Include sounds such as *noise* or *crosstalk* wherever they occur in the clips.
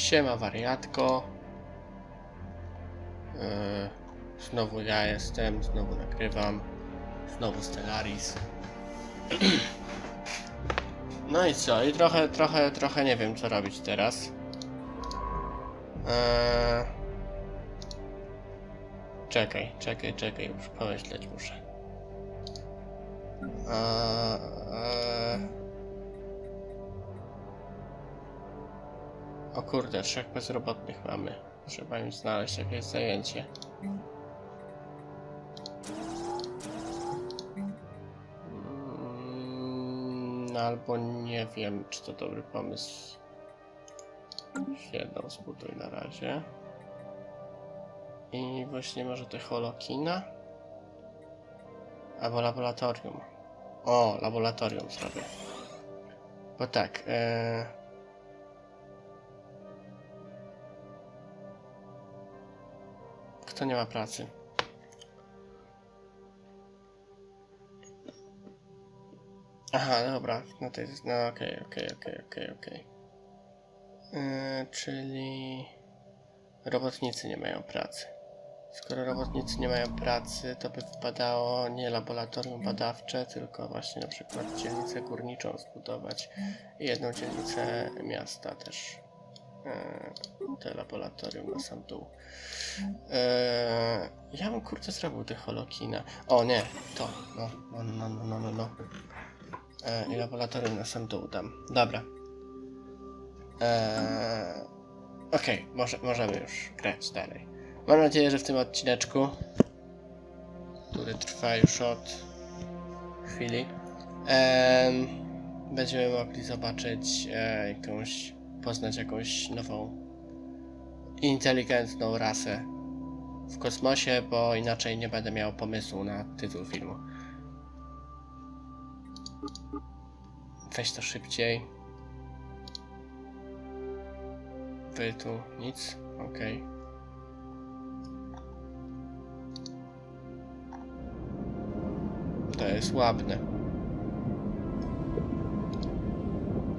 Siema wariatko. Yy, znowu ja jestem, znowu nagrywam. Znowu Stellaris. *clears throat* No i co? I trochę, trochę, trochę nie wiem co robić teraz. Eee... Czekaj, czekaj, czekaj, już pomyśleć muszę. Eee... O kurde, trzech bezrobotnych mamy. Trzeba im znaleźć jakieś zajęcie. Mm, albo nie wiem, czy to dobry pomysł. Jedną zbuduj na razie. I właśnie może te holokina? Albo laboratorium. O, laboratorium zrobię. Bo tak, e... Kto nie ma pracy? Aha, dobra, no to jest, no okej, okej, okej, okej, okej. Yy, Czyli robotnicy nie mają pracy. Skoro robotnicy nie mają pracy, to by wypadało nie laboratorium badawcze, tylko właśnie na przykład dzielnicę górniczą zbudować i jedną dzielnicę miasta też. Yy, te laboratorium na sam dół. Eee, ja bym kurczę zrobił te holokina. O nie, to. No, no, no, no, no, no. no. Eee, I laboratorium na sam dół dam. Dobra. Eee, Okej, może, możemy już grać dalej. Mam nadzieję, że w tym odcineczku, który trwa już od chwili, em, będziemy mogli zobaczyć e, jakąś, poznać jakąś nową inteligentną rasę w kosmosie, bo inaczej nie będę miał pomysłu na tytuł filmu. Weź to szybciej. Wy tu nic? Okej. To jest ładne.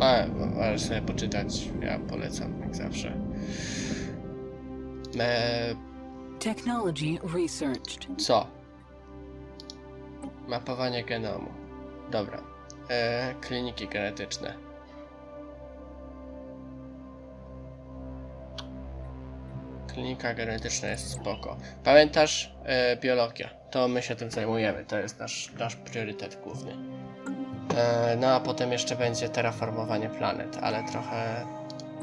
Ale możesz sobie poczytać, ja polecam jak zawsze. Eee, Technology researched. co? Mapowanie genomu. Dobra. Eee, kliniki genetyczne. Klinika genetyczna jest spoko. Pamiętasz? E, biologia. To my się tym zajmujemy. To jest nasz, nasz priorytet główny. E, no a potem jeszcze będzie terraformowanie planet, ale trochę...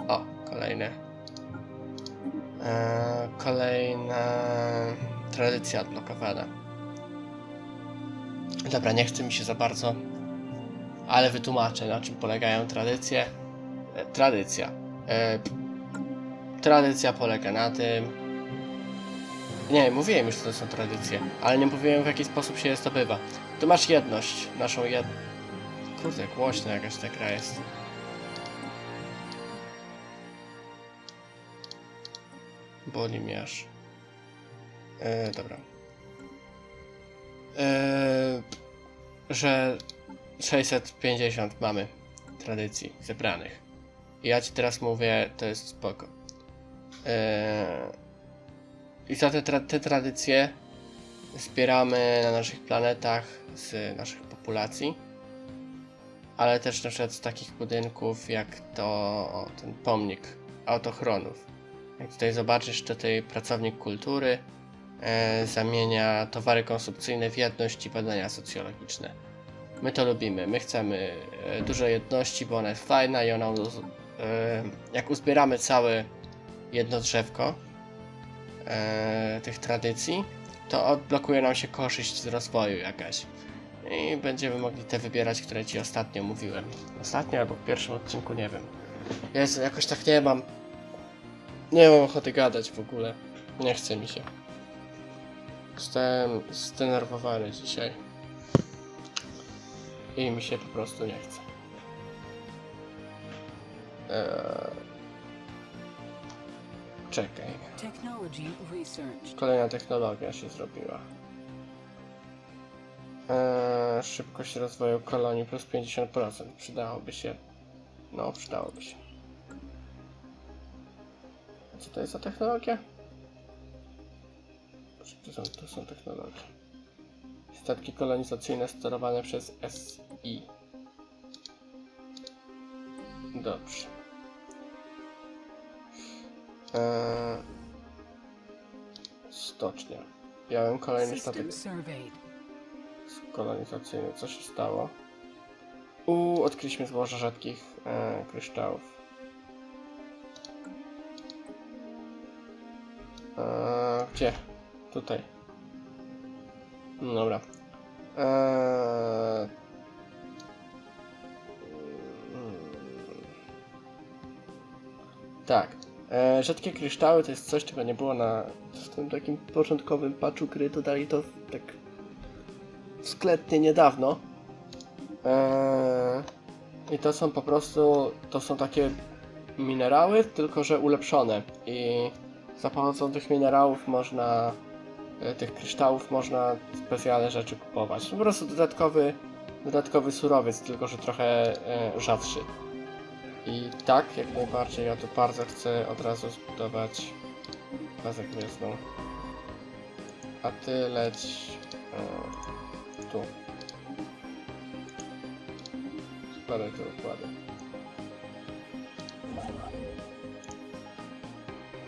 O, kolejne E, kolejna tradycja odblokowana. Dobra, nie chce mi się za bardzo, ale wytłumaczę na czym polegają tradycje. E, tradycja. Tradycja polega na tym. Nie, mówiłem już co to są tradycje, ale nie mówiłem w jaki sposób się je zdobywa. Tu masz jedność, naszą jed... Kurde, głośna jakaś ta gra jest. Boli mnie aż. E, dobra. E, że 650 mamy tradycji zebranych. Ja ci teraz mówię, to jest spoko. E, I za te, tra te tradycje zbieramy na naszych planetach z naszych populacji. Ale też na przykład z takich budynków jak to ten pomnik autochronów. Jak tutaj zobaczysz, to tutaj pracownik kultury e, zamienia towary konsumpcyjne w jedność i badania socjologiczne. My to lubimy, my chcemy e, dużo jedności, bo ona jest fajna i ona, e, jak uzbieramy całe jedno drzewko e, tych tradycji, to odblokuje nam się korzyść z rozwoju jakaś. I będziemy mogli te wybierać, które ci ostatnio mówiłem. Ostatnio albo w pierwszym odcinku, nie wiem. Jezu, jakoś tak nie mam nie mam ochoty gadać w ogóle. Nie chce mi się. Zostałem zdenerwowany dzisiaj. I mi się po prostu nie chce. Eee... Czekaj. Kolejna technologia się zrobiła. Szybkość rozwoju kolonii plus 50%. Przydałoby się. No, przydałoby się. Co to jest za technologia? To są, to są technologie. Statki kolonizacyjne sterowane przez SI. Dobrze. Eee, stocznia. Miałem kolejny statek. Kolonizacyjny. Co się stało? U, odkryliśmy złoże rzadkich e, kryształów. E, gdzie? Tutaj. No Dobra. E, tak. E, rzadkie kryształy to jest coś, czego nie było na w tym takim początkowym patchu gry. Dodali to tak sklepnie niedawno. Eee, I to są po prostu, to są takie minerały, tylko że ulepszone. I za pomocą tych minerałów można, e, tych kryształów można specjalne rzeczy kupować. Po prostu dodatkowy, dodatkowy surowiec, tylko że trochę e, rzadszy. I tak, jak najbardziej, ja tu bardzo chcę od razu zbudować bazę gwiezdną. A ty leć e, tu. Składaj te układy.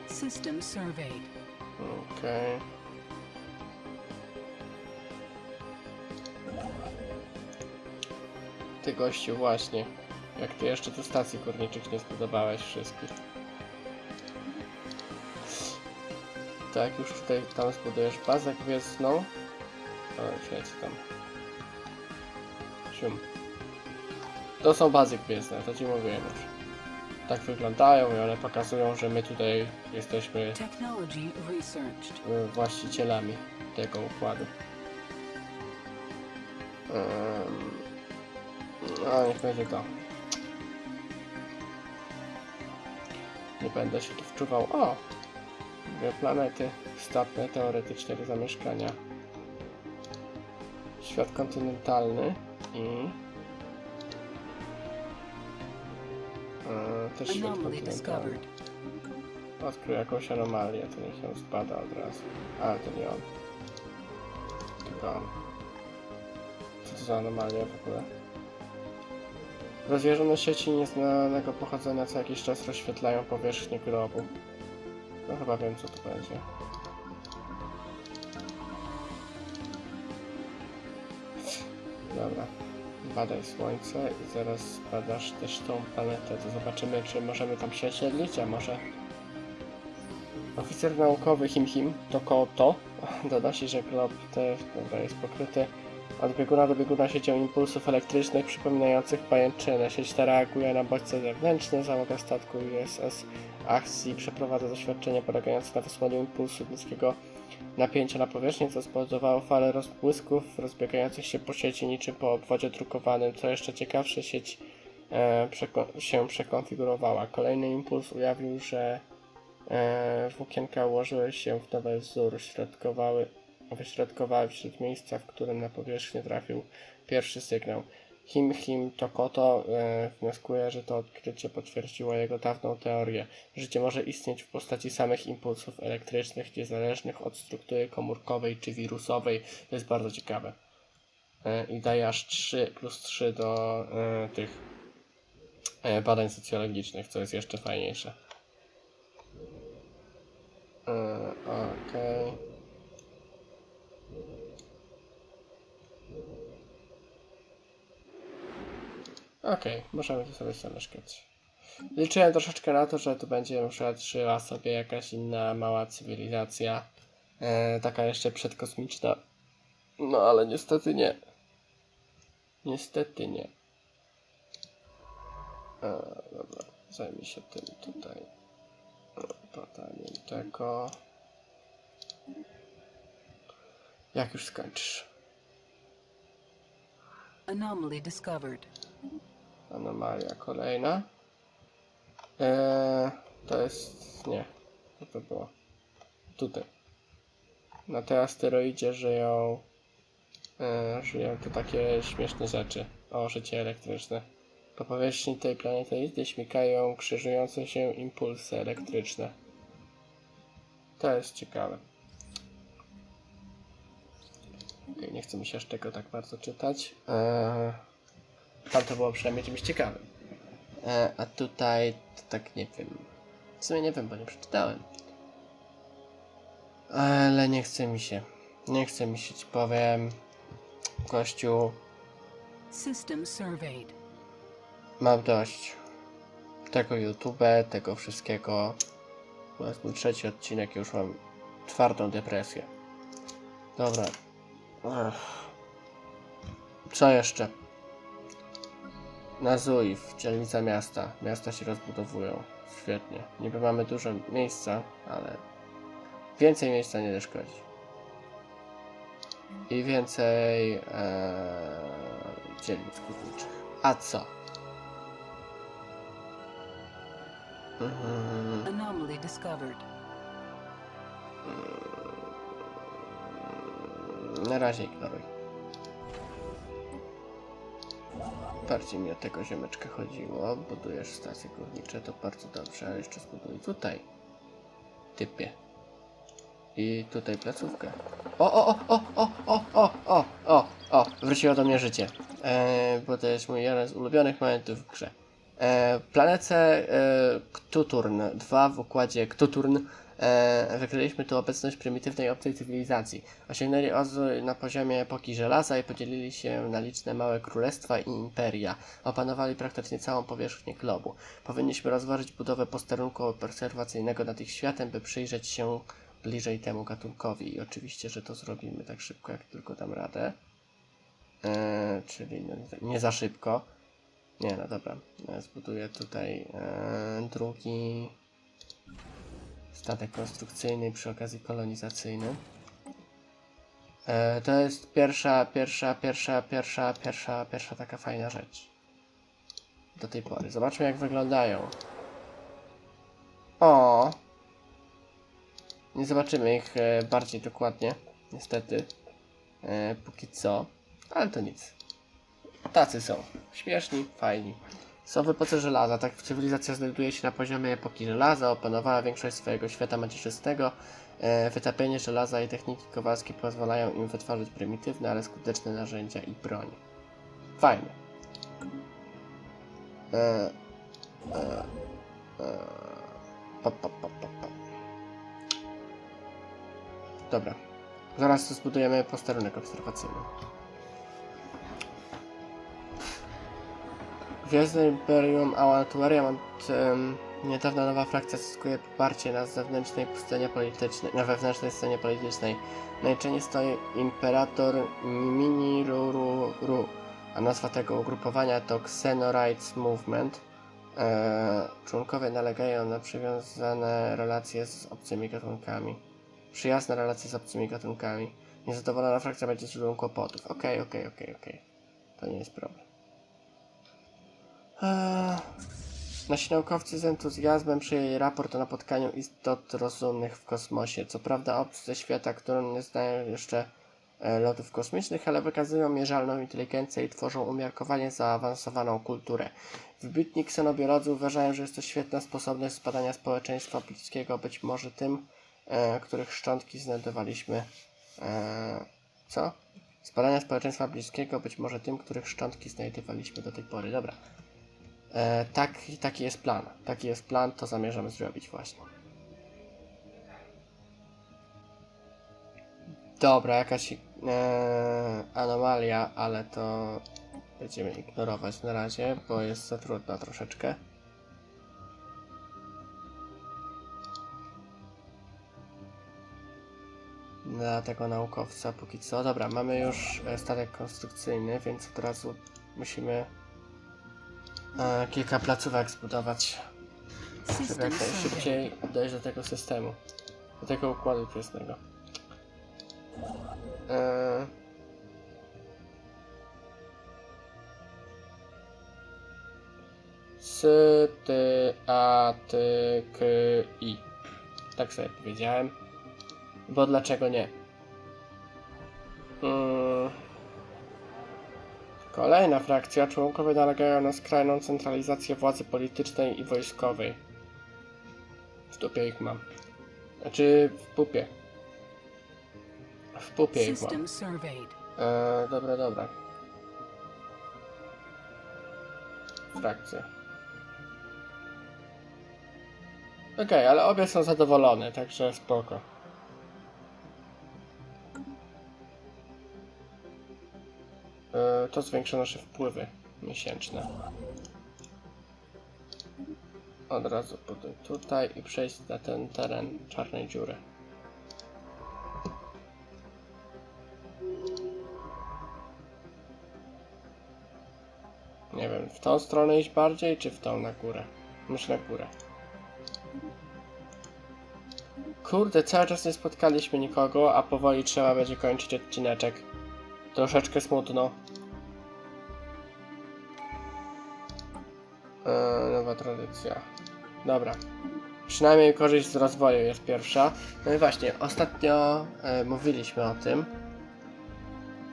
System surveyed. Okej. Ty gościu właśnie. Jak ty jeszcze tu stacji górniczych nie zbudowałeś wszystkich. Tak, już tutaj tam zbudujesz bazę gwiezdną. O, leci tam. Sium. To są bazy gwiezdne, to ci mówiłem już. Tak wyglądają i one pokazują, że my tutaj jesteśmy y, właścicielami tego układu. Um, no, niech będzie to. Nie będę się tu wczuwał. O! Dwie planety statne teoretycznie do zamieszkania. Świat kontynentalny i... E, też świat kontynentalny. Odkrył jakąś anomalię, to niech ją spada od razu. Ale to nie on. Tylko on. Co to za anomalia w ogóle? Rozwierzone sieci nieznanego pochodzenia co jakiś czas rozświetlają powierzchnię grobu. No chyba wiem co to będzie. Badaj słońce i zaraz badasz też tą planetę. To zobaczymy czy możemy tam się osiedlić, a może... Oficer naukowy Him Him to Koto *laughs* donosi, że glob TF dobra, jest pokryty od bieguna do bieguna siecią impulsów elektrycznych przypominających pajęczynę. Sieć ta reaguje na bodźce zewnętrzne. Załoga statku USS Axi przeprowadza doświadczenie polegające na wysłaniu impulsu niskiego napięcia na powierzchnię, co spowodowało falę rozbłysków rozbiegających się po sieci niczym po obwodzie drukowanym. Co jeszcze ciekawsze, sieć e, przeko- się przekonfigurowała. Kolejny impuls ujawnił, że e, włókienka ułożyły się w nowy wzór, środkowały, wyśrodkowały wśród miejsca, w którym na powierzchnię trafił pierwszy sygnał. Him Him Tokoto e, wnioskuje, że to odkrycie potwierdziło jego dawną teorię. Życie może istnieć w postaci samych impulsów elektrycznych, niezależnych od struktury komórkowej czy wirusowej. To jest bardzo ciekawe. E, I daje aż 3 plus 3 do e, tych badań socjologicznych, co jest jeszcze fajniejsze. Okej. Okej, możemy tu sobie zamieszkać. Liczyłem troszeczkę na to, że tu będzie na przykład żyła sobie jakaś inna mała cywilizacja, e, taka jeszcze przedkosmiczna. No ale niestety nie. Niestety nie. E, dobra, zajmij się tym tutaj. Badaniem tego. Jak już skończysz? Anomaly discovered. Anomalia kolejna. Eee, to jest. Nie. Co to było? Tutaj. Na tej asteroidzie żyją. E, żyją tu takie śmieszne rzeczy. O, życie elektryczne. Po powierzchni tej planety śmikają krzyżujące się impulsy elektryczne. To jest ciekawe. Okej, nie chce mi się aż tego tak bardzo czytać. Eee, tam to było przynajmniej czymś ciekawym. Eee, a tutaj to tak nie wiem. W sumie nie wiem, bo nie przeczytałem. Ale nie chce mi się. Nie chce mi się, ci powiem. Kościół, System surveyed. mam dość tego YouTube, tego wszystkiego. To jest mój trzeci odcinek, już mam twardą depresję. Dobra. Ech. Co jeszcze? Na Zuiw, dzielnica miasta. Miasta się rozbudowują. Świetnie. Niby mamy dużo miejsca, ale więcej miejsca nie zaszkodzi. I więcej ee, dzielnic górniczych. A co? Mhm. Anomaly discovered. Na razie ignoruj. Bardziej mi o tego ziomeczka chodziło. Budujesz stacje górnicze, to bardzo dobrze, ale jeszcze zbuduj tutaj. Typie. I tutaj placówkę. O, o, o, o, o, o, o, o, o, wróciło do mnie życie. E, bo to jest mój jeden z ulubionych momentów w grze. E, planetę e, Ktuturn 2 w układzie Ktuturn e, wykryliśmy tu obecność prymitywnej obcej cywilizacji. Osiągnęli rozwój na poziomie epoki żelaza i podzielili się na liczne małe królestwa i imperia. Opanowali praktycznie całą powierzchnię globu. Powinniśmy rozważyć budowę posterunku obserwacyjnego nad ich światem, by przyjrzeć się bliżej temu gatunkowi. I oczywiście, że to zrobimy tak szybko, jak tylko dam radę. E, czyli no, nie za szybko. Nie, no dobra. E, Zbuduję tutaj e, drugi statek konstrukcyjny i przy okazji kolonizacyjny. E, to jest pierwsza, pierwsza, pierwsza, pierwsza, pierwsza, pierwsza taka fajna rzecz. Do tej pory. Zobaczmy jak wyglądają. O! Nie zobaczymy ich e, bardziej dokładnie, niestety. E, póki co. Ale to nic. Tacy są. Śmieszni, fajni. Są w epoce żelaza. Tak cywilizacja znajduje się na poziomie epoki żelaza. Opanowała większość swojego świata macierzystego. E, wytapienie żelaza i techniki kowalskie pozwalają im wytwarzać prymitywne, ale skuteczne narzędzia i broń. Fajne. E, e, e, pa, pa, pa, pa, pa. Dobra. Zaraz zbudujemy posterunek obserwacyjny. Gwiezdne Imperium Awantuaria mam em, niedawno nowa frakcja zyskuje poparcie na zewnętrznej scenie politycznej, na wewnętrznej scenie politycznej. Na jej czele stoi Imperator Mini Ruru Ru, a nazwa tego ugrupowania to Xenorites Movement. E, członkowie nalegają na przywiązane relacje z obcymi gatunkami. Przyjazne relacje z obcymi gatunkami. Niezadowolona frakcja będzie źródłem kłopotów. Okej, okej, okej, okej. To nie jest problem. Eee, Nasi naukowcy z entuzjazmem przyjęli raport o napotkaniu istot rozumnych w kosmosie. Co prawda obcy ze świata, które nie znają jeszcze e, lotów kosmicznych, ale wykazują mierzalną inteligencję i tworzą umiarkowanie zaawansowaną kulturę. Wybitni ksenobiolodzy uważają, że jest to świetna sposobność zbadania społeczeństwa bliskiego, być może tym, e, których szczątki znajdowaliśmy. E, co? Zbadania społeczeństwa bliskiego, być może tym, których szczątki znajdowaliśmy do tej pory. Dobra. E, tak, taki jest plan. Taki jest plan, to zamierzamy zrobić właśnie. Dobra, jakaś e, anomalia, ale to będziemy ignorować na razie, bo jest za trudna troszeczkę. Dla tego naukowca póki co. Dobra, mamy już e, statek konstrukcyjny, więc od razu musimy e, kilka placówek zbudować, żeby jak najszybciej dojść do tego systemu, do tego układu gwiezdnego. E, S, T, A, T, K, I. Tak sobie powiedziałem. Bo dlaczego nie? Mm. Kolejna frakcja. Członkowie nalegają na skrajną centralizację władzy politycznej i wojskowej. W dupie ich mam. Znaczy w pupie. W pupie ich mam. Eee, dobra, dobra. Frakcje. Okej, ale obie są zadowolone, także spoko. To zwiększa nasze wpływy miesięczne. Od razu potem tutaj i przejść na ten teren czarnej dziury. Nie wiem, w tą stronę iść bardziej, czy w tą na górę? Myślę na górę. Kurde, cały czas nie spotkaliśmy nikogo, a powoli trzeba będzie kończyć odcineczek. Troszeczkę smutno. Dobra. Przynajmniej korzyść z rozwoju jest pierwsza. No i właśnie, ostatnio e, mówiliśmy o tym,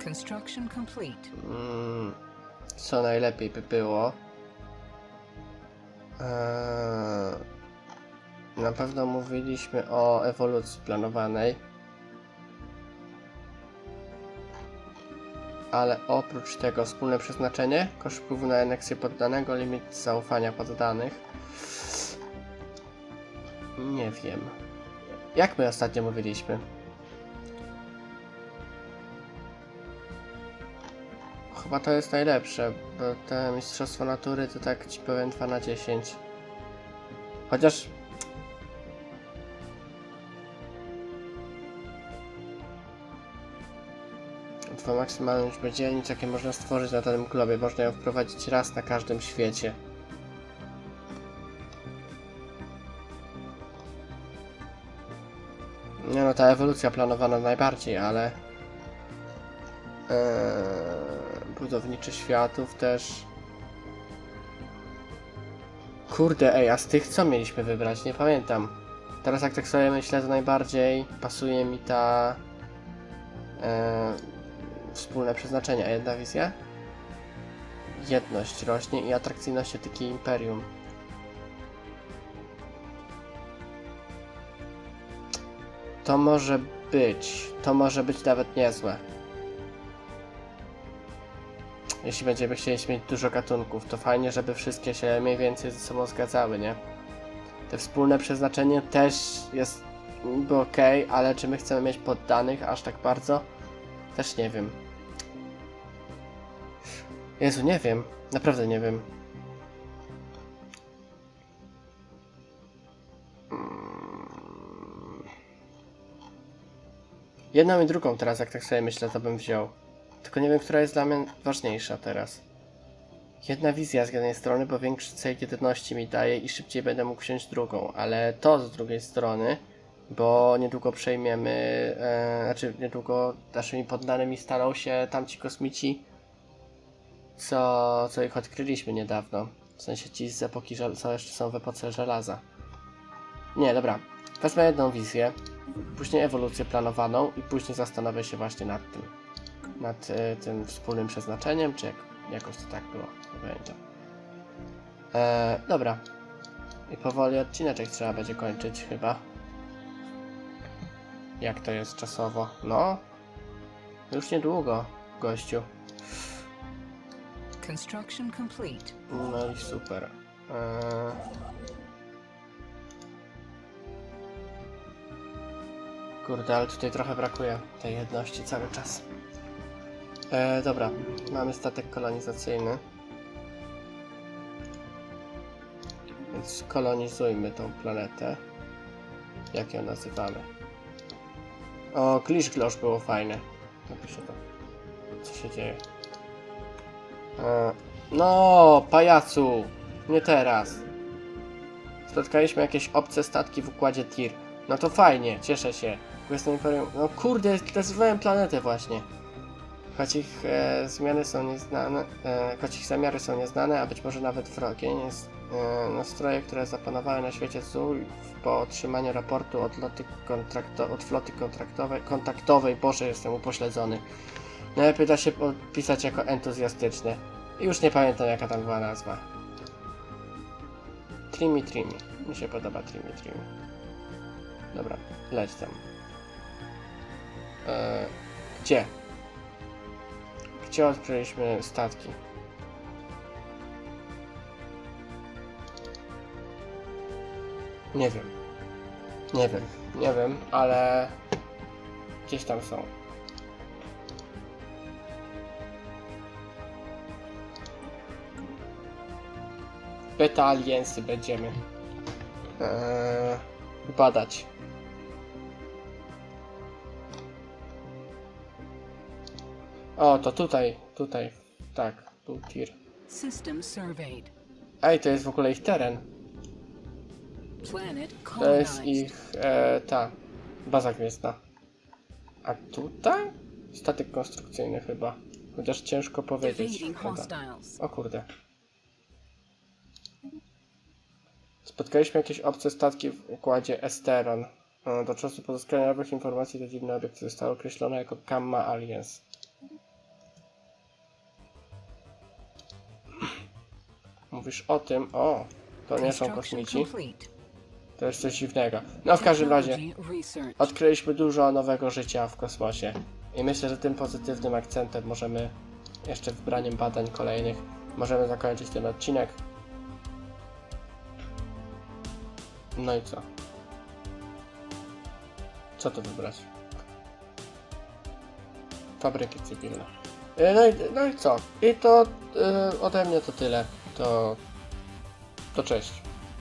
Construction complete. Mm, co najlepiej by było. Eee, na pewno mówiliśmy o ewolucji planowanej. Ale oprócz tego wspólne przeznaczenie, koszt wpływu na aneksję poddanego, limit zaufania poddanych. Nie wiem. Jak my ostatnio mówiliśmy? Chyba to jest najlepsze, bo te Mistrzostwo Natury to tak ci powiem 2 na 10. Chociaż... Dwa maksymalne liczby dzielnic, jakie można stworzyć na danym globie. Można ją wprowadzić raz na każdym świecie. Nie no, ta ewolucja planowana najbardziej, ale... Eee, budowniczy światów też. Kurde, ej, a z tych co mieliśmy wybrać? Nie pamiętam. Teraz jak tak sobie myślę, to najbardziej pasuje mi ta eee, wspólne przeznaczenie. A jedna wizja? Jedność rośnie i atrakcyjność etyki imperium. To może być. To może być nawet niezłe. Jeśli będziemy chcieli mieć dużo gatunków, to fajnie, żeby wszystkie się mniej więcej ze sobą zgadzały, nie? Te wspólne przeznaczenie też jest niby ok, ale czy my chcemy mieć poddanych aż tak bardzo? Też nie wiem. Jezu, nie wiem. Naprawdę nie wiem. Jedną i drugą teraz, jak tak sobie myślę, to bym wziął. Tylko nie wiem, która jest dla mnie ważniejsza teraz. Jedna wizja z jednej strony, bo więcej jedności mi daje i szybciej będę mógł wziąć drugą, ale to z drugiej strony, bo niedługo przejmiemy, e, znaczy niedługo naszymi poddanymi staną się tamci kosmici, co, co ich odkryliśmy niedawno. W sensie ci z epoki, co jeszcze są w epoce żelaza. Nie, dobra. Wezmę jedną wizję, później ewolucję planowaną i później zastanowię się właśnie nad tym nad e, tym wspólnym przeznaczeniem, czy jak, jakoś to tak było, nie pamiętam. E, dobra. I powoli odcineczek trzeba będzie kończyć chyba. Jak to jest czasowo? No. Już niedługo, gościu. Construction complete. No i super. E... Kurde, ale tutaj trochę brakuje tej jedności cały czas. E, dobra, mamy statek kolonizacyjny. Więc kolonizujmy tą planetę. Jak ją nazywamy? O, Gliszglosz było fajne. Napiszę to. Co się dzieje? E, no, pajacu! Nie teraz. Spotkaliśmy jakieś obce statki w układzie TIR. No to fajnie, cieszę się. Jestem imperium. No kurde, nazywałem planetę właśnie. Choć ich e, zmiany są nieznane, e, choć ich zamiary są nieznane, a być może nawet wrogie, jest, e, nastroje, które zapanowały na świecie Zul po otrzymaniu raportu od, loty kontrakto, od floty kontraktowej, kontaktowej, Boże, jestem upośledzony. Najlepiej da się opisać jako entuzjastyczny. I Już nie pamiętam jaka tam była nazwa. Trimi Trimi. Mi się podoba Trimi Trimi. Dobra, leć tam. E, gdzie? Gdzie odkryliśmy statki? Nie wiem. Nie wiem, nie wiem, ale gdzieś tam są. Beta Aliensy będziemy eee, badać. O, to tutaj, tutaj, tak, był tir. System surveyed. Ej, to jest w ogóle ich teren. Planet To jest colonized. ich, e, ta, baza gwiezdna. A tutaj? Statek konstrukcyjny chyba. Chociaż ciężko powiedzieć. Evading Chyba. hostiles. O kurde. Spotkaliśmy jakieś obce statki w układzie Esteron. E, Do czasu pozyskania nowych informacji to dziwne obiekty zostały określone jako Gamma Aliens. Mówisz o tym, o, to nie są kosmici, to jest coś dziwnego. No w każdym razie, odkryliśmy dużo nowego życia w kosmosie. I myślę, że tym pozytywnym akcentem możemy, jeszcze wybraniem badań kolejnych, możemy zakończyć ten odcinek. No i co? Co tu wybrać? Fabryki cywilne. Y, No i, no i co? I to y, ode mnie to tyle. To, to cześć.